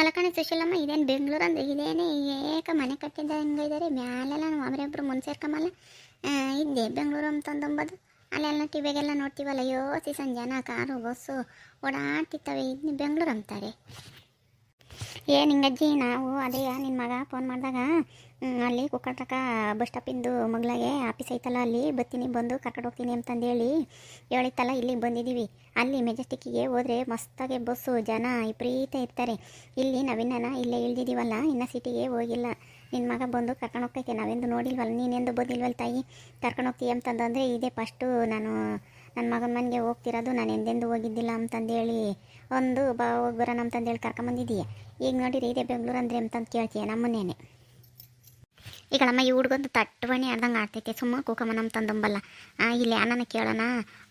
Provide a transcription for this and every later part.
ಅಲಕಣೆ ಸುಶೀಲಮ್ಮ, ಇದೇನು ಬೆಂಗಳೂರು ಅಂದ್ರೆ ಇದೇನೇ ಏಕ ಮನೆ ಕಟ್ಟಿದ್ದ ಹಂಗಿದ್ದಾರೆ ಮ್ಯಾಲೆಲ್ಲ ನಾವು ಅವರಿಬ್ಬರು ಮುಂದೆ ಸೇರ್ಕೊಂಬಲ್ಲ. ಇದ್ದೆ ಬೆಂಗಳೂರು ಅಂತಂದಂಬದು ಅಲ್ಲೆಲ್ಲ ಟಿವಿಗೆಲ್ಲ ನೋಡ್ತೀವಲ್ಲ? ಸೀಸನ್ ಜನ, ಕಾರು, ಬಸ್ಸು ಓಡಾಡ್ತಿರ್ತವೆ ಇದನ್ನ ಬೆಂಗಳೂರು ಅಂತಾರೆ. ಏ, ನಿಂಗಜ್ಜಿ, ನಾವು ಅದೇ ನಿನ್ನ ಮಗ ಫೋನ್ ಮಾಡಿದಾಗ ಅಲ್ಲಿ ಕುಕ್ಕಟಕ ಬಸ್ ಸ್ಟಾಪಿಂದು ಮಗ್ಲಾಗೆ ಆಫೀಸ್ ಐತಲ್ಲ ಅಲ್ಲಿ ಬರ್ತೀನಿ ಬಂದು ಕರ್ಕೊಂಡು ಹೋಗ್ತೀನಿ ಅಂತಂದೇಳಿ ಹೇಳಿತ್ತಲ್ಲ, ಇಲ್ಲಿಗೆ ಬಂದಿದ್ದೀವಿ ಅಲ್ಲಿ ಮೆಜೆಸ್ಟಿಕ್ಕಿಗೆ ಹೋದರೆ ಮಸ್ತಾಗೆ ಬಸ್ಸು ಜನ ವಿಪರೀತ ಇರ್ತಾರೆ. ಇಲ್ಲಿ ನಾವಿನ್ನ ಇಲ್ಲೇ ಇಳ್ದಿದ್ದೀವಲ್ಲ ಇನ್ನು ಸಿಟಿಗೆ ಹೋಗಿಲ್ಲ. ನಿನ್ನ ಮಗ ಬಂದು ಕರ್ಕೊಂಡು ಹೋಗ್ತೈತೆ, ನಾವೆಂದು ನೋಡಿಲ್ವಲ್ಲ, ನೀನೆಂದು ಬಂದಿಲ್ವಲ್ಲ ತಾಯಿ? ಕರ್ಕೊಂಡು ಹೋಗ್ತೀಯ ಅಂತಂದಂದರೆ, ಇದೇ ಫಸ್ಟು ನಾನು ನನ್ನ ಮಗನ ಮನೆಗೆ ಹೋಗ್ತಿರೋದು, ನಾನು ಎಂದೆಂದು ಹೋಗಿದ್ದಿಲ್ಲ ಅಂತಂದೇಳಿ, ಒಂದು ಬಾ, ಹೋಗಿ ಬರೋಣ ಅಂತಂದೇಳಿ ಕರ್ಕೊಂಬಂದಿದ್ದೀಯ ಈಗ ನೋಡಿರಿ ಇದೆ ಬೆಂಗಳೂರು ಅಂದರೆ ಅಂತಂದು ಕೇಳ್ತೀಯ ನಮ್ಮನ್ನೇನೆ. ಈಗ ನಮ್ಮ ಈ ಹುಡ್ಗೊಂದು ತಟ್ಟವಣಿ ಆಡ್ದಂಗೆ ಆಡ್ತೈತೆ ಸುಮ್ಮ ಕೂಕಮ್ಮ ನಮ್ಮ ಆ, ಇಲ್ಲಿ ಅಣ್ಣನ ಕೇಳೋಣ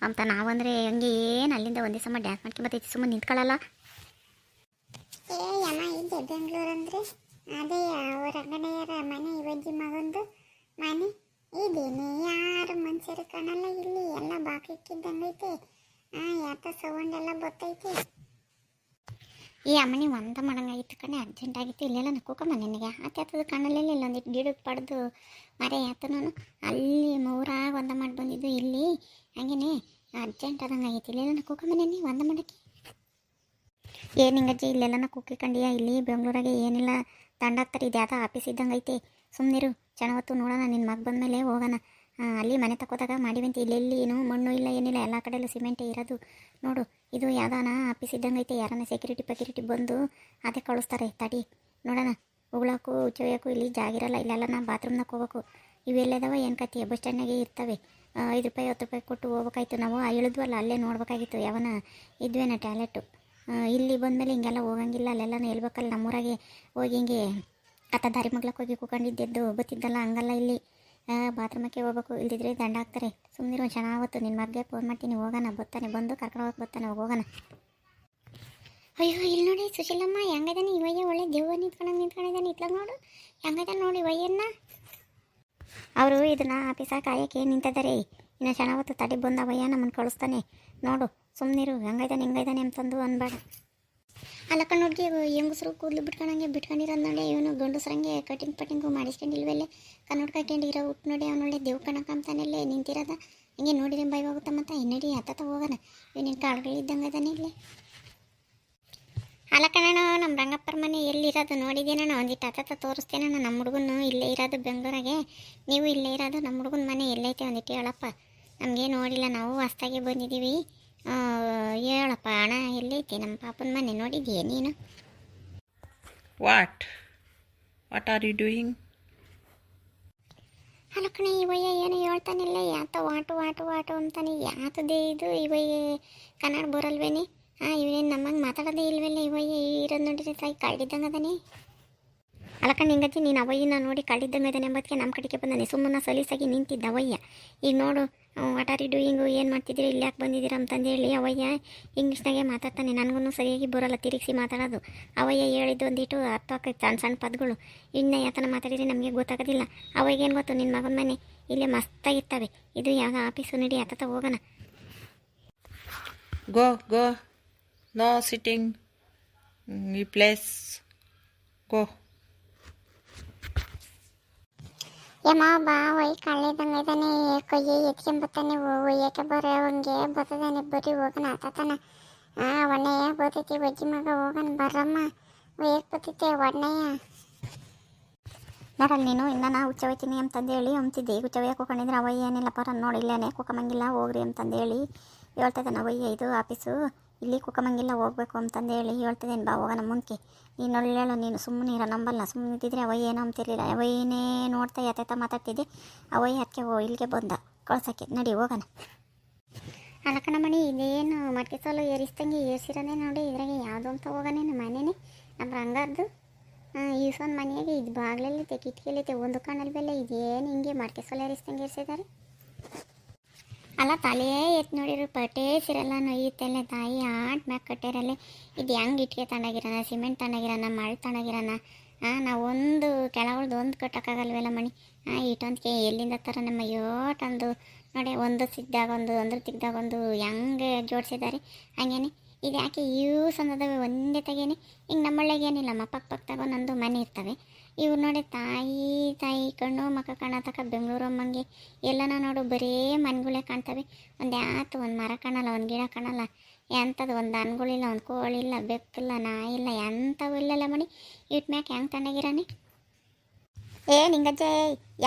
ಅಂತ. ನಾವಂದರೆ ಹಂಗೆ ಏನು ಅಲ್ಲಿಂದ ಒಂದೇ ಸಮ ಡ್ಯಾನ್ಸ್ ಮಾಡ್ಕೊಂಡು ಬರ್ತೈತಿ ಸುಮ್ಮನೆ ನಿಂತ್ಕೊಳ್ಳಲ್ಲ ಏ ಯಮ್ಮ ಇದೆ ಬೆಂಗಳೂರು ಅಂದ್ರೆ? ಅದೇ ಅವ್ರ ಅಂಗಡಿಯರ ಮನೆ ಇವಜ್ಜಿ ಮಗಂದು ಮನೆ. ಇದೇನೆ ಯಾರು ಮನುಷ್ಯರು ಕಾಣಲ್ಲ ಇಲ್ಲಿ. ಎಲ್ಲ ಬಾಕಿಕ್ಕಿದ್ದಂಗೈತೆ ಆ ಯಾತ ಸೌಂಡ್ ಎಲ್ಲ ಬರ್ತೈತೆ. ಈ ಅಮ್ಮನಿ ಒಂದ ಮಡಂಗಾಗಿತ್ತು ಕಣೆ ಅರ್ಜೆಂಟ್ ಆಗಿತ್ತು. ಇಲ್ಲೆಲ್ಲ ನಕ್ಕೋಕಮ್ಮ ನಿನಗೆ. ಆತದ ಕಾಣಲಿಲ್ಲ ಇಲ್ಲೊಂದಿಟ್ಟು ಗಿಡಕ್ಕೆ ಪಡೆದು ಮರೆ ನಾನು ಅಲ್ಲಿ ಮೂರಾಗ ಒಂದ ಮಾಡಿ ಬಂದಿದ್ದು, ಇಲ್ಲಿ ಹಂಗೇನೆ ಅರ್ಜೆಂಟ್ ಆದಂಗೆ ಆಗೈತಿ ಇಲ್ಲೆಲ್ಲ ನಕ್ಕೋಕಮ್ಮ ನೆನೆ ಒಂದ ಮಾಡಕ್ಕೆ. ಏನು ಹಿಂಗಜ್ಜಿ ಇಲ್ಲೆಲ್ಲ ಕುಕ್ಕಿಕೊಂಡಿಯ ಇಲ್ಲಿ ಬೆಂಗಳೂರಾಗೆ ಏನಿಲ್ಲ, ದಂಡ ಹತ್ತರ ಇದು ಯಾವ್ದೋ ಆಫೀಸ್ ಇದ್ದಂಗೆ ಐತೆ. ಸುಮ್ಮನಿರು ಚೆನ್ನಾವತ್ತು ನೋಡೋಣ ನಿನ್ನ ಮಗ ಬಂದಮೇಲೆ ಹೋಗೋಣ. ಅಲ್ಲಿ ಮನೆ ತಕೋದಾಗ ಮಾಡಿವಂತೆ. ಇಲ್ಲೆಲ್ಲಿ ಏನು ಮಣ್ಣು ಇಲ್ಲ, ಏನಿಲ್ಲ, ಎಲ್ಲ ಕಡೆಯಲ್ಲೂ ಸಿಮೆಂಟೇ ಇರೋದು. ನೋಡು, ಇದು ಯಾವ್ದಾನ ಆಫೀಸ್ ಇದ್ದಂಗೆ ಐತೆ ಯಾರನ್ನ ಸೆಕ್ಯೂರಿಟಿ ಪೆಕ್ಯೂರಿಟಿ ಬಂದು ಅದೇ ಕಳಿಸ್ತಾರೆ ತಡಿ. ನೋಡೋಣ ಹೋಗ್ಲಾಕು ಉಚ್ಚೋಯಕ್ಕೂ ಇಲ್ಲಿ ಜಾಗಿರಲ್ಲ ಇಲ್ಲೆಲ್ಲ ನಾ ಬಾತ್ರೂಮ್ನಾಗ ಹೋಗ್ಬೇಕು. ಇವೆಲ್ಲದವ ಏನು ಕತ್ತಿ ಬಸ್ ಸ್ಟ್ಯಾಂಡ್ನಾಗೆ ಇರ್ತವೆ. ಐದು ರೂಪಾಯಿ, ಹತ್ತು ರೂಪಾಯಿ ಕೊಟ್ಟು ಹೋಗ್ಬೇಕಾಯ್ತು. ನಾವು ಇಳಿದ್ವಲ್ಲ, ಅಲ್ಲೇ ನೋಡ್ಬೇಕಾಗಿತ್ತು ಯಾವನ? ಇದ್ವೇನ ಟ್ಯಾಲೆಟು ಇಲ್ಲಿ ಬಂದಮೇಲೆ ಹಿಂಗೆಲ್ಲ ಹೋಗಂಗಿಲ್ಲ. ಅಲ್ಲೆಲ್ಲ ಹೇಳ್ಬೇಕಲ್ಲ, ನಮ್ಮೂರಾಗೆ ಹೋಗಿ ಹಿಂಗೆ ಕತ್ತ ದಾರಿ ಮಗ್ಲಕ್ಕೆ ಹೋಗಿ ಕೂಕೊಂಡಿದ್ದೆದ್ದು ಬತ್ತಿದ್ದಲ್ಲ ಹಂಗಲ್ಲ ಇಲ್ಲಿ. ಬಾತ್ರೂಮಕ್ಕೆ ಹೋಗ್ಬೇಕು. ಇಲ್ದಿದ್ರೆ ದಂಡ ಹಾಕ್ತಾರೆ. ಸುಮ್ಮನೆ ಒಂದು ಆವತ್ತು ನಿನ್ನ ಮಗ್ಗೆ ಫೋನ್ ಮಾಡ್ತೀನಿ, ಹೋಗೋಣ. ಬರ್ತಾನೆ, ಬಂದು ಕರ್ಕೊಂಡು ಹೋಗಿ ಬರ್ತಾನೆ ಹೋಗೋಣ. ಅಯ್ಯೋ ಇಲ್ಲಿ ನೋಡಿ ಸುಶೀಲಮ್ಮ, ಹೆಂಗದಾನೆ ಇವಯ್ಯ ಒಳ್ಳೆ ದೆವ್ವ ನಿಂತ್ಕೊಂಡು ನಿಂತ್ಕೊಂಡಿದ್ದಾನೆ. ಇತ್ಲಾಗ ನೋಡು. ಹೆಂಗದಾನೆ ನೋಡಿ ವಯ್ಯನ್ನ. ಅವರು ಇದನ್ನ ಆಫೀಸಾಗ ಕಾಯಕ್ಕೆ ನಿಂತಿದ್ದಾರೆ. ಇನ್ನು ಚೆನ್ನಾವತ್ತು ತಡಿ ಬಂದ ವಯ್ಯ ನಮ್ಮನ್ನು ಕಳಿಸ್ತಾನೆ. ನೋಡು ಸುಮ್ಮನಿರು ಹೆಂಗೈದಾನೆ ಹೆಂಗಿದ್ದಾನೆ ಅಂತಂದು ಅನ್ಬೇಡ. ಅಲ್ಲಕ್ಕ ನೋಡಿ ಹೆಂಗಸ್ರು ಕೂದಲು ಬಿಟ್ಕೊಂಡಂಗೆ ಬಿಟ್ಕೊಂಡಿರೋದು ನೋಡಿ ಇವನು ಗಂಡಸ್ರಂಗೆ ಕಟಿಂಗ್ ಪಟಿಂಗು ಮಾಡಿಸ್ಕೊಂಡಿಲ್ವಲ್ಲೇ. ಕನ್ನಡ ಇರೋ ಉಟ್ಟು ನೋಡಿ ಅವನೊಳ್ಳೆ ದೇವ್ ಕಣಕಂತಾನೆಲ್ಲೇ ನಿಂತಿರೋದ. ಹಿಂಗೆ ನೋಡಿದ್ರೆ ಭಯ ಹೋಗುತ್ತ ಮತ್ತೆ ಇನ್ನಡಿ ಹತ್ತ ಹೋಗೋಣ ಇವನೇನು ಕಾಳುಗಳಿದ್ದಂಗೆ ಅದಾನೆ ಇಲ್ಲೇ. ಅಲ್ಲ ಕಣಣ್ಣ ನಮ್ಮ ರಂಗಪ್ಪರ ಮನೆ ಎಲ್ಲಿರೋದು ನೋಡಿದ್ದೀನಣ್ಣ ಒಂದಿಟ್ಟು ಹತ್ತ ತೋರಿಸ್ತೇನಣ್ಣ ನಮ್ಮ ಹುಡುಗನು ಇಲ್ಲೇ ಇರೋದು ಬೆಂಗಳೂರಾಗೆ. ನೀವು ಇಲ್ಲೇ ಇರೋದು ನಮ್ಮ ಹುಡುಗನ ಮನೆ ಎಲ್ಲೈತೆ ಒಂದಿಟ್ಟು ಹೇಳಪ್ಪ. ನಮಗೆ ನೋಡಿಲ್ಲ, ನಾವು ಹೊಸ್ದಾಗಿ ಬಂದಿದ್ದೀವಿ. ಹೇಳಪ್ಪ ಅಣ್ಣ ಎಲ್ಲೈತಿ ನಮ್ಮ ಪಾಪನ ಮನೆ ನೋಡಿದ್ಯ ನೀನು? What what are you doing ಅಲ್ಲ ಕಣೆ ಇವಯ್ಯ ಏನು ಹೇಳ್ತಾನಿಲ್ಲ ಯಾತ ವಾಟು ವಾಟು ವಾಟು ಅಂತಾನೆ. ಯಾತದೇ ಇದು ಇವಯ್ಯ ಕನ್ನಡ ಬರಲ್ವೇನೆ? ಹಾಂ ಇವನೇನು ನಮ್ಮಂಗೆ ಮಾತಾಡೋದೇ ಇಲ್ವಲ್ಲ ಇವಯ್ಯ ಇರೋದು ನೋಡಿದ್ರೆ ತಾಯಿ ಕಳ್ಳಿದ್ದಂಗೆ ಅದಾನೆ. ಅಲ್ಲ ನಿಂಗತಿ ಹಿಂಗತಿ ನೀನು ಅವಯ್ಯನ ನೋಡಿ ಕಳ್ಳಿದ್ದಂಗೆ ಅದಾನೆ ಎಂಬತ್ತಿಗೆ ನಮ್ಮ ಕಡೆಗೆ ಬಂದಾನೆ. ಸುಮ್ಮನೆ ಸಲೀಸಾಗಿ ನಿಂತಿದ್ದ ಅವಯ್ಯ. ಈಗ ನೋಡು ವಾಟ್ ಆರ್ ಯು ಡೂಯಿಂಗು ಏನು ಮಾಡ್ತಿದ್ದೀರಿ? ಇಲ್ಲಿ ಯಾಕೆ ಬಂದಿದ್ದೀರಾ ಅಂತಂದೇಳಿ ಅವಯ್ಯ ಇಂಗ್ಲೀಷ್ನಾಗೆ ಮಾತಾಡ್ತಾನೆ. ನನಗೂ ಸರಿಯಾಗಿ ಬರೋಲ್ಲ ತಿರುಗಿಸಿ ಮಾತಾಡೋದು. ಅವಯ್ಯ ಹೇಳಿದ್ದು ಒಂದಿಟ್ಟು ಅರ್ಥ ಆಗ್ತೈತೆ. ಸಣ್ಣ ಸಣ್ಣ ಪದಗಳು. ಇನ್ನು ಯಾತನ ಮಾತಾಡಿದ್ರೆ ನಮಗೆ ಗೊತ್ತಾಗೋದಿಲ್ಲ. ಅವಾಗೇನು ಗೊತ್ತು? ನಿನ್ನ ಮಗನ ಮನೆ ಇಲ್ಲೇ ಮಸ್ತಾಗಿರ್ತವೆ ಇದು ಯಾವ ಆಫೀಸು ನಡಿ ಆತತ ಹೋಗೋಣ. Go go. No sitting. ಈ ಪ್ಲೇಸ್. place. ಯಮ್ಮ, ಬಾ ಒಯ್ ಕಳ್ಳಿದಂಗೆ ಇದ್ದಾನೆ. ಕೊಯ್ಯ ಎತ್ಕೊಂಬತ್ತಾನೆ ಒಯ್ಯಕ್ಕೆ ಬರೋ ಹಂಗೆ? ಬರ್ತದಾನೆ ಬರೀ ಹೋಗೋಣ ಆತಾನ ಆ ಒಣ್ಣೆಯ ಬರ್ತೈತಿ ಬಜ್ಜಿ ಮಗ ಹೋಗನ್, ಬರಮ್ಮ. ಒಯ್ಯಕ್ಕೆ ಬರ್ತೈತೆ ಒಣ್ಣೆಯ ನರಲ್ಲಿ ನೀನು ಇನ್ನ ನಾ ಹುಚ್ಚ ಹೋಯ್ತೀನಿ ಅಂತಂದೇಳಿ ಅಂತಿದ್ದೆ ಹುಚ್ಚ ಒಯ್ಯಕ್ಕೆ ಹೋಕೊಂಡಿದ್ರೆ ಅವಯ್ಯ ಏನಿಲ್ಲಪ್ಪ ಪರ ನೋಡಿ, ಇಲ್ಲೇನೆ ಕುಕ್ಕಮಂಗಿಲ್ಲ ಹೋಗ್ರಿ ಅಂತಂದೇಳಿ ಹೇಳ್ತಿದ್ದಾನೆ ಅವಯ್ಯ ಇದು ಆಫೀಸು. ಇಲ್ಲಿ ಕುಕ್ಕಮಂಗಿಲ್ಲ ಹೋಗ್ಬೇಕು ಅಂತಂದೇಳಿ ಹೇಳ್ತಿದ್ದೇನೆ ಬಾ, ಹೋಗೋಣ ಮುಂಕಿ ನೀನು ಒಳ್ಳೇಳು ನೀನು ಸುಮ್ಮನೆ ಇರೋ, ನಂಬಲ್ಲ. ಸುಮ್ಮನೆ ಇದ್ದಿದ್ರೆ ಅವಯ್ಯ ಏನೋ ಅಂತಿರಲಿಲ್ಲ. ಅವಯ್ಯನೇ ನೋಡ್ತಾ ಯಾತ ಮಾತಾಡ್ತಿದ್ದೆ. ಅವಯ್ಯ ಅದಕ್ಕೆ ಓ ಇಲ್ಲಿಗೆ ಬಂದ. ಕಳ್ಸಕ್ಕೆ, ನಡಿ, ಹೋಗೋಣ. ಅಲ್ಲ ಇದೇನು ಮಟ್ಕೆ ಸಾಲು ಏರಿಸ್ದಂಗೆ ಏರಿಸಿರೋದೇ ನೋಡಿ, ಇದ್ರಾಗೆ ಯಾವುದು ಅಂತ ಹೋಗೋಣ ನಮ್ಮ ಮನೇನೆ. ನಮ್ಮ ರಂಗಾರ್ದು ಈಸೊಂದು ಮನೆಯಾಗೆ ಇದು ಬಾಗಿಲಲ್ಲಿ ಕಿಟಕಿಲೈತೆ ಒಂದು ಕಣ್ಣಲ್ಲಿ ಬೆಲ್ಲ ಇದೇನು ಹಿಂಗೆ ಮಟ್ಟಿ ಸೋಲು ಏರಿಸ್ದಂಗೆ ಇರಿಸಿದ್ದಾರೆ ಅಲ್ಲ, ತಲೆಯೇ ಎತ್ ನೋಡಿರು ಪಟೇಸಿರಲ್ಲ ನೊಯ್ಯುತ್ತಲ್ಲ ತಾಯಿ ಆಟ್ ಮ್ಯಾಕ್ ಕಟ್ಟಿರಲ್ಲ. ಇದು ಹೆಂಗೆ ಇಟ್ಕೆ ತಣ್ಣಗಿರೋಣ ಸಿಮೆಂಟ್ ತಣ್ಣಗಿರೋಣ ಮಳೆ ತಣ್ಣಗಿರೋಣ ಹಾಂ ನಾವು ಒಂದು ಕೆಳಗಳ್ದು ಒಂದು ಕಟ್ಟೋಕ್ಕಾಗಲ್ವಲ್ಲ ಮಣಿ? ಹಾಂ ಇಟ್ಟೊಂದಕ್ಕೆ ಎಲ್ಲಿಂದ ತರ ನಮ್ಮ ಯೋಟೊಂದು ನೋಡಿ, ಒಂದು ಸಿದ್ದಾಗ ಒಂದು ಒಂದು ತಿಗ್ದಾಗ ಒಂದು ಹೆಂಗೆ ಜೋಡಿಸಿದ್ದಾರೆ ಹಂಗೇನೆ. ಇದು ಯಾಕೆ ಯೂಸ್ ಅನ್ನೋದವೆ ಒಂದೇ ತಗೇನೆ ಹಿಂಗೆ ನಮ್ಮಳ್ಳಿಗೆ ಏನಿಲ್ಲಮ್ಮ, ಪಕ್ಕ ಪಕ್ಕದಾಗ ಒಂದೊಂದು ಮನೆ ಇರ್ತವೆ. ಇವ್ರು ನೋಡಿ ತಾಯಿ ತಾಯಿ ಕಣ್ಣು, ಮಕ್ಕ ಕಾಣತಕ್ಕ ಬೆಂಗಳೂರು ಅಮ್ಮಂಗೆ ಎಲ್ಲನ ನೋಡು, ಬರೀ ಮನೆಗಳೇ ಕಾಣ್ತವೆ. ಒಂದು ಯಾತು, ಒಂದು ಮರ ಕಾಣಲ್ಲ, ಒಂದು ಗಿಡ ಕಾಣಲ್ಲ. ಎಂಥದ್ದು ಒಂದು ದನಗಳಿಲ್ಲ ಒಂದು ಕೋಳಿಲ್ಲ ಬೆಕ್ಕಿಲ್ಲ ನಾಯಿ ಇಲ್ಲ ಎಂಥವು ಇಲ್ಲಲ್ಲ ಮಣಿ ಇಟ್ ಮ್ಯಾಕೆ ಹೆಂಗೆ ತಣ್ಣಗಿರಾನೆ? ಏ ನಿಂಗಜ್ಜೆ,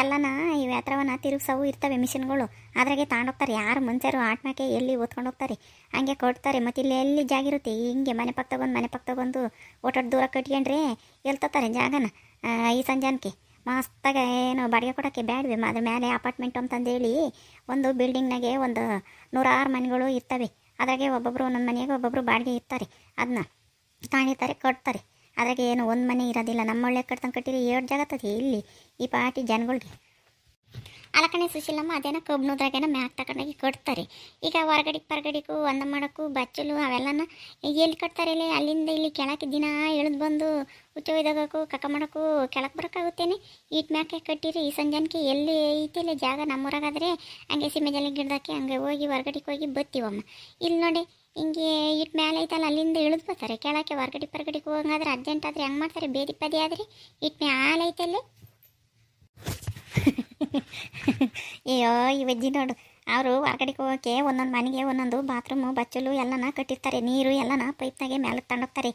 ಎಲ್ಲನ ಈ ಹತ್ರವನ್ನ ತಿರುಗಿಸವು, ಇರ್ತವೆ ಮಿಷಿನ್ಗಳು. ಅದ್ರಾಗೆ ತಗೊಂಡೋಗ್ತಾರೆ ಯಾರು ಮನುಷ್ಯರು ಆಟ್ಮ್ಯಾಕೆ ಎಲ್ಲಿ ಓದ್ಕೊಂಡು ಹೋಗ್ತಾರೆ? ಹಂಗೆ ಕೊಡ್ತಾರೆ. ಮತ್ತು ಇಲ್ಲಿ ಎಲ್ಲಿ ಜಾಗಿರುತ್ತೆ ಹಿಂಗೆ ಮನೆ ಪಕ್ಕ ಬಂದು ಮನೆ ಪಕ್ಕ ಬಂದು ಓಟಾಡ್ ದೂರ ಕಟ್ಕೊಂಡ್ರೆ ಎಲ್ತಾರೆ ಜಾಗನ? ಈ ಸಂಜಾನಕ್ಕೆ. ಮಸ್ತಾಗ ಏನು ಬಾಡಿಗೆ ಕೊಡೋಕ್ಕೆ ಬೇಡವೆ ಅದ್ರ ಮೇಲೆ ಅಪಾರ್ಟ್ಮೆಂಟ್ ಅಂತಂದೇಳಿ ಒಂದು ಬಿಲ್ಡಿಂಗ್ನಾಗೆ ಒಂದು ನೂರಾರು ಮನೆಗಳು ಇರ್ತವೆ. ಅದ್ರಾಗೆ ಒಬ್ಬೊಬ್ಬರು ಒಂದೊಂದು ಮನೆಗೆ ಒಬ್ಬೊಬ್ಬರು ಬಾಡಿಗೆ ಇರ್ತಾರೆ. ಅದನ್ನ ತಾಣಿತಾರೆ ಕಟ್ತಾರೆ ಅದ್ರಾಗೆ ಏನು ಒಂದು ಮನೆ ಇರೋದಿಲ್ಲ. ನಮ್ಮೊಳ್ಳೆ ಕಟ್ತಂಗೆ ಕಟ್ಟಿರಿ ಎರಡು ಜಾಗ ಇಲ್ಲಿ ಈ ಪಾರ್ಟಿ ಜನಗಳಿಗೆ. ಅಲ್ಲ ಕಣೆ ಸುಶೀಲಮ್ಮ, ಅದೇನೋ ಕಬ್ನದ್ರಾಗೇನೋ ಮ್ಯಾಕ್ ತಗೊಂಡೋಗಿ ಕಟ್ತಾರೆ ಈಗ ಹೊರಗಡೆಗೆ ಪರಗಡಿಗೂ ಒಂದ ಮಾಡೋಕ್ಕೂ ಬಚ್ಚಲು ಅವೆಲ್ಲನ ಎಲ್ಲಿ ಕಟ್ತಾರೆ ಇಲ್ಲಿ? ಅಲ್ಲಿಂದ ಇಲ್ಲಿ ಕೆಳಕ್ಕೆ ದಿನ ಇಳಿದು ಬಂದು ಹುಚ್ಚ ಒಯ್ದಾಗಕ್ಕೂ ಕಕ್ಕ ಮಾಡೋಕ್ಕೂ ಕೆಳಕ್ಕೆ ಬರೋಕ್ಕಾಗುತ್ತೇನೆ? ಈಟ್ ಮ್ಯಾಕೆ ಕಟ್ಟಿರಿ, ಈ ಸಂಜಾನಕ್ಕೆ ಎಲ್ಲಿ ಐತಿ ಇಲ್ಲಿ ಜಾಗ? ನಮ್ಮೂರಾಗಾದರೆ ಹಂಗೆ ಸಿಮೆಜಲ್ಲಿ ಗಿಡದಕ್ಕೆ ಹಂಗೆ ಹೋಗಿ ಹೊರಗಡೆಗೆ ಹೋಗಿ ಬತ್ತೀವಮ್ಮ. ಇಲ್ಲಿ ನೋಡಿ, ಹಿಂಗೆ ಇಟ್ ಮೇಲೆ ಐತಲ್ಲ, ಅಲ್ಲಿಂದ ಇಳಿದು ಬರ್ತಾರೆ. ಕೆಳಕ್ಕೆ ಹೊರಗಡೆ ಪರಗಡೆಗೆ ಹೋಗಂಗಾದ್ರೆ ಅರ್ಜೆಂಟ್ ಆದರೆ ಹೆಂಗೆ ಮಾಡ್ತಾರೆ? ಬೇದಿ ಪದಿ ಆದರೆ ಇಟ್ ಮ್ಯಾಲೆ ಐತಲ್ಲಿ ಅಯ್ಯೋ, ಈ ವೆಜ್ಜಿ ನೋಡು. ಅವರು ಹೊರಗಡೆಗೆ ಹೋಗೋಕೆ ಒಂದೊಂದು ಮನೆಗೆ ಒಂದೊಂದು ಬಾತ್ರೂಮು ಬಚ್ಚಲು ಎಲ್ಲನ ಕಟ್ಟಿರ್ತಾರೆ. ನೀರು ಎಲ್ಲನ ಪೈಪ್ನಾಗೆ ಮ್ಯಾಲಕ್ಕೆ ತಂಡೋಗ್ತಾರೆ.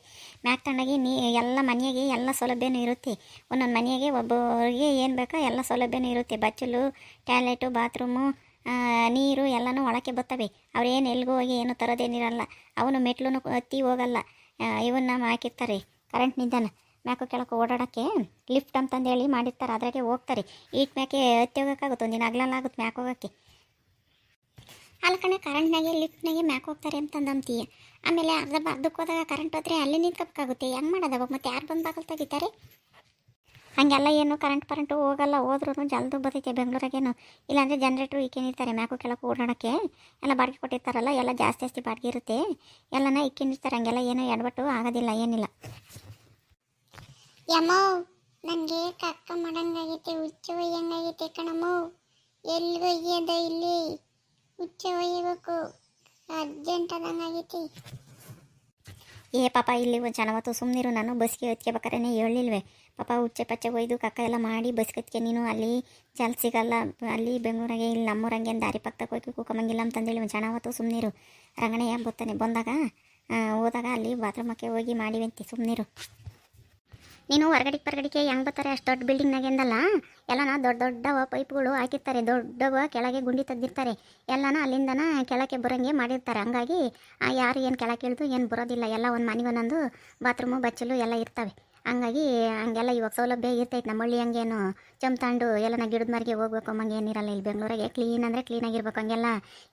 ಮ್ಯಾಕ್ ತಗೊಂಡೋಗಿ ನೀ, ಎಲ್ಲ ಮನೆಗೆ ಎಲ್ಲ ಸೌಲಭ್ಯನೂ ಇರುತ್ತೆ. ಒಂದೊಂದು ಮನೆಗೆ ಒಬ್ಬರಿಗೆ ಏನು ಬೇಕೋ ಎಲ್ಲ ಸೌಲಭ್ಯನೂ ಇರುತ್ತೆ. ಬಚ್ಚಲು ಟಾಯ್ಲೆಟು ಬಾತ್ರೂಮು ನೀರು ಎಲ್ಲನೂ ಒಳಕ್ಕೆ ಬರ್ತವೆ. ಅವ್ರೇನು ಎಲ್ಲಿಗೂ ಹೋಗಿ ಏನು ತರೋದೇನಿರಲ್ಲ. ಅವನು ಮೆಟ್ಲು ಹತ್ತಿ ಹೋಗಲ್ಲ. ಇವನ್ನ ಹಾಕಿರ್ತಾರೆ. ಕರೆಂಟ್ ನಿಂದನ. ಮ್ಯಾಕು ಕೆಳಕ್ಕೆ ಓಡಾಡೋಕ್ಕೆ ಲಿಫ್ಟ್ ಅಂತಂದೇಳಿ ಮಾಡಿರ್ತಾರೆ. ಅದ್ರಾಗೆ ಹೋಗ್ತಾರೆ. ಈಟ್ ಮ್ಯಾಕೆ ಹತ್ತಿ ಹೋಗೋಕ್ಕಾಗುತ್ತೆ ಒಂದಿನ ಅಗ್ಲಲ್ಲಾಗುತ್ತೆ ಮ್ಯಾಕ್ ಹೋಗೋಕ್ಕೆ. ಅಲ್ಲ ಕಣೆ ಕರೆಂಟ್ನಾಗೆ ಲಿಫ್ಟ್ನಾಗೆ ಮ್ಯಾಕ್ ಹೋಗ್ತಾರೆ ಅಂತಂದಂತೀಯ ಆಮೇಲೆ ಅರ್ಧ ಅರ್ಧಕ್ಕೆ ಹೋದಾಗ ಕರೆಂಟ್ ಹೋದ್ರೆ ಅಲ್ಲಿ ನಿಂತ್ಕೋಬೇಕಾಗುತ್ತೆ. ಹೆಂಗೆ ಮಾಡೋದವ? ಮತ್ತೆ ಯಾರು ಬಂದು ಬಾಗಿಲು ತೆಗಿತಾರೆ? ಹಾಗೆಲ್ಲ ಏನು ಕರೆಂಟ್ ಪರೆಂಟು ಹೋಗಲ್ಲ. ಹೋದ್ರೂ ಜಲ್ದು ಬರ್ತೈತೆ ಬೆಂಗಳೂರಾಗೇನು. ಇಲ್ಲಾಂದರೆ ಜನ್ರೇಟ್ರು ಇಕ್ಕೊಂಡಿರ್ತಾರೆ ಮ್ಯಾಕು ಕೆಳಕ್ಕೆ ಓಡಾಡೋಕ್ಕೆ. ಎಲ್ಲ ಬಾಡಿಗೆ ಕೊಟ್ಟಿರ್ತಾರಲ್ಲ, ಎಲ್ಲ ಜಾಸ್ತಿ ಜಾಸ್ತಿ ಬಾಡಿಗೆ ಇರುತ್ತೆ. ಎಲ್ಲನ ಇಕ್ಕೊಂಡಿರ್ತಾರೆ ಹಂಗೆಲ್ಲ ಏನೂ ಎಡವಟ್ಟು ಆಗೋದಿಲ್ಲ, ಏನಿಲ್ಲ. ಯಮ್ಮೋ ನನಗೆ ಕಕ್ಕ ಮಾಡಂಗಾಗೈತೆ ಹುಚ್ಚ ಒಯ್ಯಂಗಾಗೈತೆ ಕಣಮ್ಮೋ ಎಲ್ಲಿ ಒಯ್ಯದ ಇಲ್ಲಿ. ಹುಚ್ಚ ಒಯ್ಯಬೇಕು ಅರ್ಜೆಂಟ್ ಆದಂಗಾಗೈತಿ ಏ ಪಾಪ, ಇಲ್ಲಿ ಜನವತ್ತು ಸುಮ್ಮನಿರು ನಾನು ಬಸ್ಗೆ ಹೊತ್ಕೋಬೇಕಾರೇ ಹೇಳಿಲ್ವೆ ಪಾಪ ಉಚ್ಚೆ ಪಚ್ಚೆ ಒಯ್ದು ಕಕ್ಕ ಎಲ್ಲ ಮಾಡಿ ಬಸ್ಗೆ ಹತ್ಕೆ ನೀನು ಅಲ್ಲಿ ಜಲ್ ಸಿಗಲ್ಲ, ಅಲ್ಲಿ ಬೆಂಗಳೂರಾಗೆ, ಇಲ್ಲಿ ನಮ್ಮೂರಂಗೆ ದಾರಿ ಪಕ್ಕದಾಗ ಹೋಗಿ ಕೂಕೊಂಬಂಗಿಲ್ಲ ಅಂತಂದೇಳಿ ಜನವತ್ತು ಸುಮ್ಮನಿರು ರಂಗಣಯ್ಯ ಬರ್ತಾನೆ, ಬಂದಾಗ ಹೋದಾಗ ಅಲ್ಲಿ ಬಾತ್ರೂಮಕ್ಕೆ ಹೋಗಿ ಮಾಡಿವಂತಿ ಸುಮ್ಮನಿರು ನೀನು ಹೊರಗಡೆ ಪರಗಡಿಗೆ ಹೆಂಗೆ ಬರ್ತಾರೆ? ಅಷ್ಟು ದೊಡ್ಡ ಬಿಲ್ಡಿಂಗ್ನಾಗೆ ಅಂದಲ್ಲ. ಎಲ್ಲನ ದೊಡ್ಡ ದೊಡ್ಡವ ಪೈಪ್ಗಳು ಹಾಕಿರ್ತಾರೆ. ದೊಡ್ಡವ ಕೆಳಗೆ ಗುಂಡಿ ತೆಗ್ದಿರ್ತಾರೆ. ಎಲ್ಲನ ಅಲ್ಲಿಂದನ ಕೆಳಕ್ಕೆ ಬರೋಂಗೆ ಮಾಡಿರ್ತಾರೆ. ಹಂಗಾಗಿ ಯಾರು ಏನು ಕೆಳಕ್ಕೆ ಇಳಿದು ಏನು ಬರೋದಿಲ್ಲ. ಎಲ್ಲ ಒಂದು ಮನೆ ಒಂದೊಂದು ಬಾತ್ರೂಮು ಬಚ್ಚಲು ಎಲ್ಲ ಇರ್ತವೆ. ಹಂಗಾಗಿ ಹಂಗೆಲ್ಲ ಇವಾಗ ಸೌಲಭ್ಯ ಇರ್ತೈತೆ ನಮ್ಮ ಹಳ್ಳಿ ಹಂಗೇನು ಚಮ್ತಾಂಡು ಎಲ್ಲನ ಗಿಡದ ಮರಿಗೆ ಹೋಗ್ಬೇಕು ಅಮ್ಮಂಗೆ ಏನಿರಲ್ಲ ಇಲ್ಲಿ ಬೆಂಗಳೂರಿಗೆ. ಕ್ಲೀನ್ ಅಂದರೆ ಕ್ಲೀನಾಗಿರ್ಬೇಕು ಹಂಗೆಲ್ಲ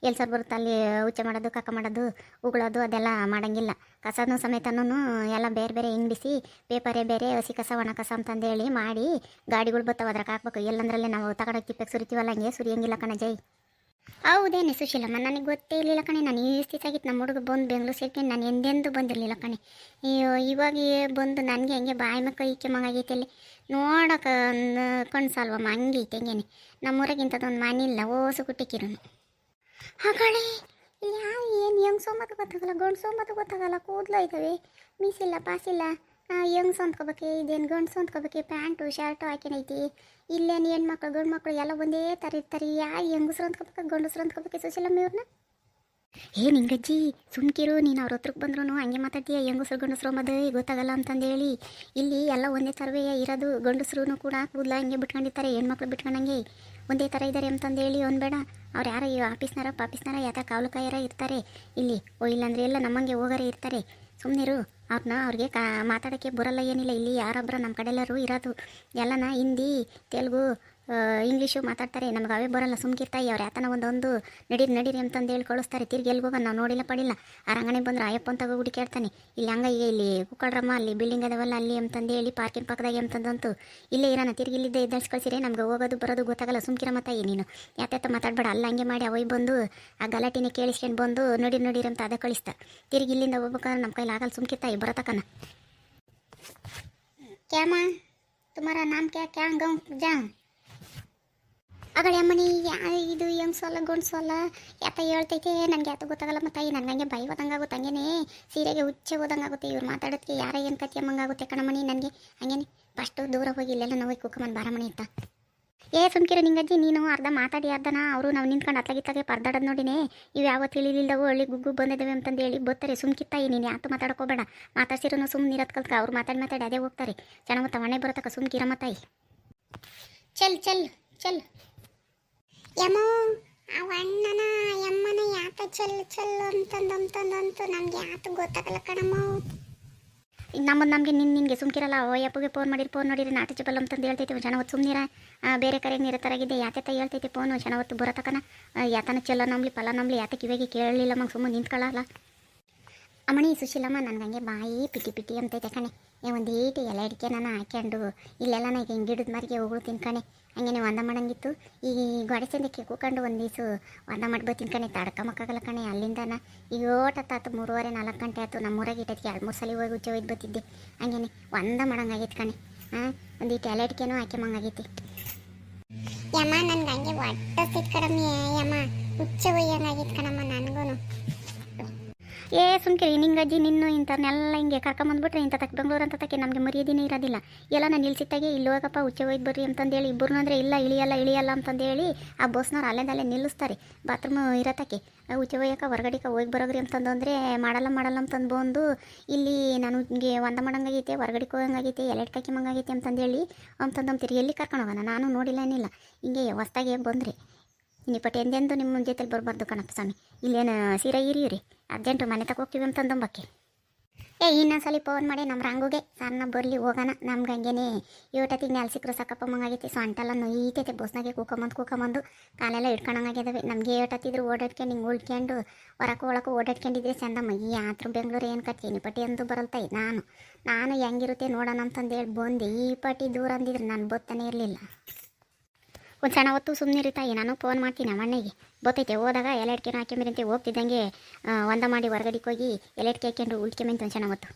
ಎಲ್ಲಿ ಸರ್ ಬರುತ್ತೆ ಅಲ್ಲಿ ಉಚ್ಚೆ ಮಾಡೋದು, ಕಕ್ಕ ಮಾಡೋದು, ಉಗುಳೋದು, ಅದೆಲ್ಲ ಮಾಡೋಂಗಿಲ್ಲ. ಕಸನೂ ಸಮೇತನೂ ಎಲ್ಲ ಬೇರೆ ಬೇರೆ ಹಿಂಡಿಸಿ ಪೇಪರೇ ಬೇರೆ ಹಸಿ ಕಸ, ಒಣ ಕಸ ಅಂತಂದೇಳಿ ಮಾಡಿ ಗಾಡಿಗಳು ಬರ್ತಾವೆ ಅದ್ರಾಗ ಹಾಕ್ಬೇಕು. ಎಲ್ಲಂದ್ರಲ್ಲೇ ನಾವು ತಗೊಂಡೋಗಿ ತಿಪ್ಪಕ್ಕೆ ಸುರಿತೀವಲ್ಲ ಹಂಗೆ? ಸುರಿಯಂಗಿಲ್ಲ ಕಣ ಜೈ ಹೌದೇನೆ ಸುಶೀಲಮ್ಮ, ನನಗೆ ಗೊತ್ತೇ ಇರಲಿಲ್ಲ ಕಣೆ. ನಾನು ಈ ದಿವಸ ಆಗಿತ್ತು ನಮ್ಮ ಹುಡುಗ ಬಂದು ಬೆಂಗಳೂರು ಸೇರ್ಕೊಂಡು ನಾನು ಎಂದೆಂದೂ ಬಂದಿರಲಿಲ್ಲ ಕಣೆ. ಅಯ್ಯೋ, ಇವಾಗ ಬಂದು ನನಗೆ ಹಂಗೆ ಬಾಯಿ ಮಕ್ಕ ಈಕೆ ಮಂಗಾಗೈತೆ ಅಲ್ಲಿ. ನೋಡೋಕೆ ಕಣ್ಸಲ್ವಮ್ಮ ಹಂಗೈತೆ ಹಂಗೇನೆ. ನಮ್ಮೂರಾಗ ಇಂಥದ್ದೊಂದು ಮನೆ ಇಲ್ಲ, ಓಸು ಕುಟ್ಟಿಕಿರೋನು ಕಣೆ ಯಾವ ಏನು, ಹೆಂಗ್ ಸೋಮತ್ತು ಗೊತ್ತಾಗಲ್ಲ, ಗಂಡು ಸೋಮತ್ತು ಗೊತ್ತಾಗಲ್ಲ, ಕೂದಲು ಇದ್ದಾವೆ ಮೀಸಿಲ್ಲ, ಪಾಸಿಲ್ಲ. ಹೆಂಗ್ ಹೊಂದ್ಕೋಬೇಕು ಇದೇನು ಗಂಡ್ಸು ಹೊಂದ್ಕೋಬೇಕು ಪ್ಯಾಂಟು, ಶರ್ಟು ಹಾಕಿನೈತಿ. ಇಲ್ಲೇನು ಹೆಣ್ಮಕ್ಳು, ಗಂಡು ಮಕ್ಕಳು ಎಲ್ಲ ಒಂದೇ ಥರ ಇರ್ತಾರೆ. ಯಾ ಹೆಂಗಸ್ರು ಅಂದ್ಕೋಬೇಕು ಗಂಡಸ್ರು ಅಂದ್ಕೋಬೇಕು ಸುಶೀಲಮ್ಮ ಇವ್ರನ್ನ ಏ ನಿಂಗಜ್ಜಿ, ಸುಮ್ಕಿರು. ನೀನು ಅವ್ರ ಹತ್ರಕ್ಕೆ ಬಂದ್ರು ಹಂಗೆ ಮಾತಾಡ್ತೀಯ? ಹೆಂಗಸ್ರು ಗಂಡಸ್ರು ಮದುವೆ ಗೊತ್ತಾಗಲ್ಲ ಅಂತಂದೇಳಿ. ಇಲ್ಲಿ ಎಲ್ಲ ಒಂದೇ ಥರವೇ ಇರೋದು. ಗಂಡಸ್ರು ಕೂಡ ಕೂದಲ ಹಂಗೆ ಬಿಟ್ಕೊಂಡಿರ್ತಾರೆ. ಹೆಣ್ಮಕ್ಳು ಬಿಟ್ಕೊಂಡಂಗೆ ಒಂದೇ ಥರ ಇದ್ದಾರೆ ಅಂತಂದೇಳಿ ಬೇಡ ಅವ್ರು ಯಾರೋ ಈ ಆಫೀಸ್ನಾರ ಪಾಪೀಸ್ನಾರ ಯಾತ ಕಾವಲುಕಾಯರ ಇರ್ತಾರೆ. ಇಲ್ಲಿ ಓ, ಇಲ್ಲಾಂದ್ರೆ ಎಲ್ಲ ನಮ್ಮಂಗೆ ಹೋಗಾರೆ ಇರ್ತಾರೆ. ಸುಮ್ಮನಿರು ಅವ್ರನ್ನ ಅವ್ರಿಗೆ ಕಾ ಮಾತಾಡೋಕ್ಕೆ ಬರಲ್ಲ ಏನಿಲ್ಲ. ಇಲ್ಲಿ ಯಾರೊಬ್ಬರು ನಮ್ಮ ಕಡೆ ಎಲ್ಲರೂ ಇರೋದು. ಎಲ್ಲನ ಹಿಂದಿ, ತೆಲುಗು ಇಂಗ್ಲೀಷು ಮಾತಾಡ್ತಾರೆ ನಮ್ಗೆ ಅವೇ ಬರಲ್ಲ ಸುಮ್ಕಿರ್ತಾಯಿ ಅವ್ರು ಯಾತನ ಒಂದೊಂದು ನಡೀರಿ ನಡೀರಿ ಅಂತಂದು ಹೇಳಿ ಕಳಿಸ್ತಾರೆ ತಿರ್ಗಿ ಎಲ್ಲಿ ಹೋಗೋಣ ನಾವು ನೋಡಿಲ್ಲ ಪಡಿಲ್ಲ ಆ ರಂಗಣೆ ಬಂದ್ರೆ ಅಯ್ಯಪ್ಪ ಅಂತ ಹುಡುಕಿ ಕೇಳ್ತಾನೆ ಇಲ್ಲಿ ಹಂಗ ಈಗ ಇಲ್ಲಿ ಕುಕ್ಕಳ್ರಮ್ಮ ಅಲ್ಲಿ ಬಿಲ್ಡಿಂಗ್ ಅದಾವಲ್ಲ ಅಲ್ಲಿ ಅಂತಂದು ಹೇಳಿ ಪಾರ್ಕಿಂಗ್ ಪಕ್ಕದಾಗೆ ಅಂತಂದಂತು ಇಲ್ಲೇ ಇರೋಣ ತಿರ್ಗಿ ಇಲ್ಲಿದ್ದೆ ಇದ್ದಷ್ಟು ಕಳ್ಸಿರಿ ನಮ್ಗೆ ಹೋಗೋದು ಬರೋದು ಗೊತ್ತಾಗಲ್ಲ ಸುಮ್ಕಿರ ಮತ್ತಾಯಿ ನೀನು ಯಾತ ಮಾತಾಡ್ಬೇಡ ಅಲ್ಲ ಹಂಗೆ ಮಾಡಿ ಅವೈ ಬಂದು ಆ ಗಲಾಟಿನ ಕೇಳಿಸ್ಕೊಂಡು ಬಂದು ನಡಿ ನಡೀರಿ ಅಂತ ಅದ ಕಳಿಸ್ತಾ ತಿರ್ಗಿ ಇಲ್ಲಿಂದ ಹೋಗ್ಬೇಕಾದ್ರೆ ನಮ್ಮ ಕೈಲಿ ಆಗಲ್ಲ ಸುಮ್ಕಿರ್ತಾಯಿ ಬರತಕ್ಕನ क्या माँ तुम्हारा नाम क्या क्या गाँव जाऊँ ಅಗಳ ಅಮ್ಮನಿ ಇದು ಸೊಲ್ಲ, ಗೊಂಡ್ ಸೊಲ್ಲ ಯಾತ ಹೇಳ್ತೈತೆ, ನನಗೆ ಯಾತ ಗೊತ್ತಾಗಲ್ಲ ಮತ್ತ ನನಗೆ ಹಂಗೆ ಬೈ ಹೋದಂಗೆ ಆಗುತ್ತೆ ಹಂಗೇನೆ. ಸೀರೆಗೆ ಹುಚ್ಚೆ ಹೋದಂಗೆ ಆಗುತ್ತೆ, ಇವ್ರು ಮಾತಾಡೋದಕ್ಕೆ ಯಾರ ಏನು ಕತಿ ಆಗುತ್ತೆ ಕಣಮಣಿ ನನಗೆ ಹಂಗೇನೆ. ಫಸ್ಟು ದೂರ ಹೋಗಿ ಇಲ್ಲೆಲ್ಲ ನಾವು ಕುಕ್ಕಮನ್ ಬಾರಮಣಿ ಅಂತ. ಏ ಸುಮ್ಕಿರ ನಿಂಗಜ್ಜಿ, ನೀನು ಅರ್ಧ ಮಾತಾಡಿ, ಅರ್ಧನ ಅವರು ನಾವು ನಿಂತ್ಕೊಂಡು ಅತ್ಲಾಗಿತ್ತಾಗೆ ಪರ್ದಾಡೋದು ನೋಡಿನೇ. ಇವು ಯಾವ ತಿಳಿಲಿಲ್ಲದವು ಹಳ್ಳಿ ಗುಗ್ಗು ಬಂದಿದ್ದಾವೆ ಅಂತಂದು ಹೇಳಿ ಬರ್ತಾರೆ ಸುಮ್ಕಿತ್ತಾಯಿ ನೀನು ಯಾತು ಮಾತಾಡ್ಕೋಬೇಡ ಮಾತಾಡ್ಸಿರೋನು ಸುಮ್ಮನೆ ಇರೋದು ಕಲ್ಕ ಅವ್ರು ಮಾತಾಡಿ ಮಾತಾಡಿ ಅದೇ ಹೋಗ್ತಾರೆ. ಚೆನ್ನಾಗಿ ಮನೆ ಬರತಕ್ಕ ಸುಮ್ಕಿರಮ್ಮ ತಾಯಿ. ಚಲ್ ಚಲ್ ಚಲ್. ಯಮೋ ಅವ ಅಣ್ಣನ, ಯಮ್ಮನ ಯಾತ ಚೆಲ್ ಚೆಲ್ ಅಂತಂದು ಅಂತಂದಂತು ನಮ್ಗೆ ಯಾತ ಗೊತ್ತಾಗಲ್ಲ ಕಣಮ್ಮ. ನಮ್ಮ ನಮಗೆ ನಿನ್ನ ನಿನಗೆ ಸುಮ್ಕಿರಲ್ಲ ಅಯ್ಯಪ್ಪಗೆ ಫೋನ್ ಮಾಡಿರಿ ಫೋನ್ ನೋಡಿರಿ ನಾಟಿ ಚಪಲ್ ಅಂತಂದು ಹೇಳ್ತೈತಿ ಜನ ಹೊತ್ತು ಸುಮ್ಮನಿರ ಬೇರೆ ಕರೆಗೆ ನಿರತರಾಗಿದೆ ಯಾತೆ ಹೇಳ್ತೈತಿ ಫೋನು ಜನ ಹೊತ್ತು ಬರತಕ್ಕನ ಯಾತನ ಚೆಲ್ಲ ನಂಬ್ಲಿ ಪಲ ನಂಬ್ಲಿ, ಯಾತೆ ಕಿವಿಗೆ ಕೇಳಲಿಲ್ಲ ಮಗ ಸುಮ್ಮನೆ ನಿಂತ್ಕೊಳ್ಳಲ್ಲ ಅಮ್ಮಣಿ, ಸುಶೀಲಮ್ಮ, ನನಗೆ ಹಂಗೆ ಬಾಯಿ ಪಿಟಿ ಪಿಟಿ ಅಂತೈತೆ ಕಣೆ. ಏ, ಒಂದು ಈಟು ಎಲೆ ಅಡಿಕೆ ನಾನು ಹಾಕ್ಯಂಡು, ಇಲ್ಲೆಲ್ಲ ನಾ ಹಿಂಗೆ ಗಿಡದ ಮಾರಿಗೆ ಹೋಗ್ಳು ತಿನ್ಕಣೆ ಹಂಗೇನೆ ಒಂದ ಮಾಡಂಗಿತ್ತು. ಈ ಗೋಡೆ ಚಂದಕ್ಕೆ ಕೂಕೊಂಡು ಒಂದು ದಿವ್ಸ ಒಂದ ಮಾಡ್ಬೋದು ಕಣೆ. ತಡ್ಕೊಂಬಕ್ಕಾಗಲ್ಲ ಕಣೆ. ಅಲ್ಲಿಂದನ ಈಗ ಓಟತ್ತಾತು ಮೂರುವರೆ, ನಾಲ್ಕು ಗಂಟೆ ಆಯ್ತು ನಮ್ಮೂರಾಗೆ ಇಟ್ಟದಕ್ಕೆ ಎರಡು ಮೂರು ಸಲ ಹೋಗಿ ಉಚ್ಚ ಒಯ್ದು ಬತ್ತಿದ್ದೆ ಹಂಗೇನೆ ಒಂದ ಮಾಡಂಗಾಗೈತೆ ಕಣೆ. ಹಾಂ, ಒಂದು ಈ ಎಲೆ ಅಡಿಕೆನೂ ಹಾಕ್ಯಮಂಗಾಗೈತಿ ಯಮ್ಮ ನನ್ಗೆ ಹಂಗೆ ಒಟ್ಟ ಸಿಟ್ ಕಡಮಿ ಯಮ್ಮ ಹುಚ್ಚ ಒಯ್ಯಂಗಾಗಿತ್ತು ಕಣಮ್ಮ. ನನಗೂ ಏ, ಸುಮ್ಕಿರಿ ನಿಂಗಜ್ಜಿ ನಿನ್ನ ಇಂಥವ್ರನ್ನೆಲ್ಲ ಹಿಂಗೆ ಕರ್ಕೊಂಬಂದ್ಬಿಟ್ರೆ ಇಂಥ ತಕ್ಕ ಬೆಂಗಳೂರು ಅಂತ ತಕ್ಕೆ ನಮಗೆ ಮರ್ಯಾದಿನೇ ಇರೋದಿಲ್ಲ. ಎಲ್ಲ ನಾನು ನಿಲ್ಸಿದ್ದಾಗೆ ಇಲ್ಲಿ ಹೋಗಪ್ಪ ಉಚ್ಚೆ ಹೋಗಿ ಬರ್ರಿ ಅಂತಂದೇಳಿ ಇಬ್ಬರು ಅಂದರೆ, ಇಲ್ಲ, ಇಳಿಯಲ್ಲ ಇಳಿಯಲ್ಲ ಅಂತಂದೇಳಿ ಆ ಬಸ್ನವ್ರು ಅಲ್ಲೇದಲ್ಲೇ ನಿಲ್ಲಿಸ್ತಾರೆ. ಬಾತ್ರೂಮ್ ಇರತ್ತಕ್ಕೆ ಉಚ್ಚೆ ಒಯ್ಯಕ್ಕೆ, ಹೊರಗಡೆಕ ಹೋಗಿ ಬರೋಗ್ರಿ ಅಂದರೆ ಮಾಡಲ್ಲ ಮಾಡಲ್ಲ ಅಂತಂದು ಬಂದು ಇಲ್ಲಿ ನಾನು ಹಿಂಗೆ ಒಂದ ಮಾಡಂಗಾಗೈತೆ ಹೊರಗಡೆಗೆ ಹೋಗಂಗಾಗೈತೆ ಎಲೆಟ್ ಕಾಕಿಮಂಗಾಗೈತೆ ಅಂತಂದೇಳಿ ಅಂತಂದು ಅಂತೀರಿ ಎಲ್ಲಿ ಕರ್ಕೊಂಡು ಹೋಗೋಣ? ನಾನು ನೋಡಿಲ್ಲ ಏನಿಲ್ಲ. ಹಿಂಗೆ ಹೊಸ್ದಾಗೆ ಬಂದ್ರಿ. ನಿಪಟ್ಟು ಎಂದೆಂದು ನಿಮ್ಮ ಜೊತೆಲಿ ಬರಬಾರ್ದು ಕಣಪ್ಪ ಸ್ವಾಮಿ. ಇಲ್ಲೇನು ಸೀರೆ ಇರಿಯಿರಿ? ಅರ್ಜೆಂಟು ಮನೆ ತಗೋ ಹೋಗ್ತೀವಿ ಅಂತಂದಂಬಕ್ಕೆ ಏ, ಇನ್ನೊಂದ್ಸಲಿ ಫೋನ್ ಮಾಡಿ ನಮ್ಮ ರಂಗುಗೆ. ಸಣ್ಣ ಬರಲಿ ಹೋಗೋಣ. ನಮ್ಗೆ ಹಂಗೇನೆ ಏಟತ್ತಿಗೆ ನೆಲ ಸಿಕ್ಕರು ಸಾಕಪ್ಪ ಮಂಗಾಗೈತಿ ಸೊಂಟೆಲ್ಲ ನೋಯ್ತೈತೆ ಬಸ್ನಾಗೆ ಕೂಕೊಂಬಂದು ಕೂಕೊಂಬಂದು ಕಾಲೆಲ್ಲ ಇಟ್ಕೊಂಡಂಗಾಗಿದ್ದಾವೆ ನಮಗೆ ಏಟತ್ತಿದ್ರು ಓಡಾಡ್ಕೊಂಡು ಹಿಂಗೆ ಉಳ್ಕೊಂಡು ಹೊರಕ್ಕೆ ಒಳಕ್ಕೆ ಓಡಾಡ್ಕೊಂಡಿದ್ರೆ ಚಂದಮ್ಮ, ಈ ಆತ್ರ ಬೆಂಗಳೂರು ಏನು ಕಟ್ತೀನಿ ಪಟ್ಟಿ ಅಂದು ಬರಲ್ತಾಯಿ? ನಾನು ನಾನು ಹೆಂಗಿರುತ್ತೆ ನೋಡೋಣ ಅಂತಂದೇಳಿ ಬಂದು. ಈ ಪಟ್ಟಿ ದೂರ ಅಂದಿದ್ರೆ ನಾನು ಬತ್ತಾನೆ ಇರಲಿಲ್ಲ. ಒಂದು ಸಣ್ಣ ಹೊತ್ತು ತಾಯಿ ನಾನು ಫೋನ್ ಮಾಡ್ತೀನಿ ನಮ್ಮ ಅಣ್ಣಗೆ. ಗೊತ್ತೈತೆ ಹೋದಾಗ ಎಲೆಟ್ಕೆನ ಹಾಕ್ಯಂಬಿರಂತೆ ಹೋಗ್ತಿದ್ದಂಗೆ ಒಂದ ಮಾಡಿ ಹೊರಗಡೆಗೆ ಹೋಗಿ ಎಲೆಟ್ಕೆ ಹಾಕ್ಯಂಡು ಉಳ್ಕೆಮೆಂತ ಒಂದು ಸಣ್ಣ ಹೊತ್ತು.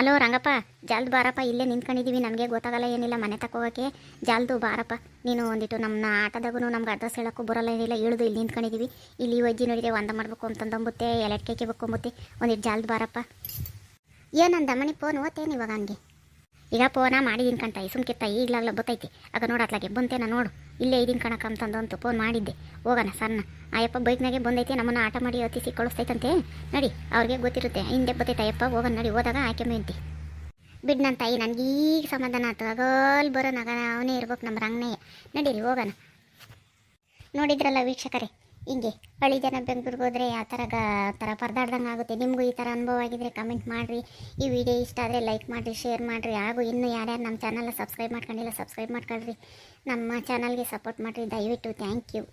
ಅಲೋ ರಂಗಪ್ಪ, ಜಾಲ್ದು ಬಾರಪ್ಪ, ಇಲ್ಲೇ ನಿಂತ್ಕೊಂಡಿದ್ದೀವಿ ನಮಗೆ ಗೊತ್ತಾಗಲ್ಲ ಏನಿಲ್ಲ, ಮನೆ ತಕ್ಕೋಗೋಕ್ಕೆ ಜಲ್ದು ಬಾರಪ್ಪ, ನೀನು ಒಂದಿಟ್ಟು ನಮ್ಮ ಆಟದಾಗೂ ನಮ್ಗೆ ಅಡ್ರೆಸ್ ಹೇಳೋಕ್ಕೂ ಬರಲ್ಲ, ಏನಿಲ್ಲ, ಇಳಿದು ಇಲ್ಲಿ ನಿಂತ್ಕೊಂಡಿದ್ದೀವಿ ಇಲ್ಲಿ ಒಜ್ಜಿ ನೋಡಿದೆ, ಒಂದ ಮಾಡಬೇಕು ಅಂತಂದಂಬುತ್ತೆ ಎಲೆಡ್ಕೆ ಬೇಕೊಂಬುತ್ತೆ ಒಂದಿಟ್ಟು ಜಾಲ್ದು ಬಾರಪ್ಪ. ಏನಂದ ಮಣಿ ಫೋನ್ ಓದ್ತೇನೆ ಇವಾಗ ಹಂಗೆ. ಈಗ ಫೋನ ಮಾಡಿದ್ದೀನಿ ಕಣ್ತ ಸುಮ್ಕಿತ್ತ ಈಗಲಾಗ್ಲ ಬತ್ತೈತಿ. ಆಗ ನೋಡತ್ಲಾಗೆ ಬಂತೇನ ನೋಡು. ಇಲ್ಲೇ ಇದೀನಿ ಕಣಕ್ಕ ಅಂತಂದು ಅಂತ ಫೋನ್ ಮಾಡಿದ್ದೆ. ಹೋಗೋಣ, ಸಣ್ಣ. ಆಯಪ್ಪ ಬೈಕ್ನಾಗೆ ಬಂದೈತಿ, ನಮ್ಮನ್ನ ಆಟ ಮಾಡಿ ಹೊತ್ತಿಸಿ ಕಳಿಸ್ತೈತಂತೆ. ನಡಿ, ಅವ್ರಿಗೆ ಗೊತ್ತಿರುತ್ತೆ. ಹಿಂದೆ ಬತ್ತೈತೆ ಅಯ್ಯಪ್ಪ, ಹೋಗೋಣ, ನಡಿ. ಹೋದಾಗ ಆಕೆ ಮೇಂತಿ ಬಿಡ್ ನನ್ನ ತಾಯಿ ನನಗೆ ಈಗ ಸಮಾಧಾನ ಆಯ್ತು ಆಗಲ್ ಬರೋನಾಗ ಅವನೇ ಇರ್ಬೇಕು ನಮ್ಮ ರಂಗನೇ ನಡೀರಿ, ಹೋಗೋಣ. ನೋಡಿದ್ರಲ್ಲ ವೀಕ್ಷಕರೇ. ಹಿಂಗೆ ಹಳ್ಳಿ ಜನ ಬೆಂಗ್ಳೂರಿಗೆ ಹೋದರೆ ಆ ಥರ ಗ ಥರ ಪರದಾಡ್ದಂಗೆ ಆಗುತ್ತೆ. ನಿಮಗೂ ಈ ಥರ ಅನುಭವ ಆಗಿದ್ರೆ ಕಮೆಂಟ್ ಮಾಡಿರಿ. ಈ ವಿಡಿಯೋ ಇಷ್ಟ ಆದರೆ ಲೈಕ್ ಮಾಡಿರಿ ಶೇರ್ ಮಾಡಿರಿ. ಹಾಗೂ ಇನ್ನೂ ಯಾರ್ಯಾರು ನಮ್ಮ ಚಾನಲ್ನ ಸಬ್ಸ್ಕ್ರೈಬ್ ಮಾಡ್ಕೊಂಡಿಲ್ಲ ಸಬ್ಸ್ಕ್ರೈಬ್ ಮಾಡ್ಕೊಳ್ರಿ. ನಮ್ಮ ಚಾನಲ್ಗೆ ಸಪೋರ್ಟ್ ಮಾಡಿರಿ. ದಯವಿಟ್ಟು ಥ್ಯಾಂಕ್ ಯು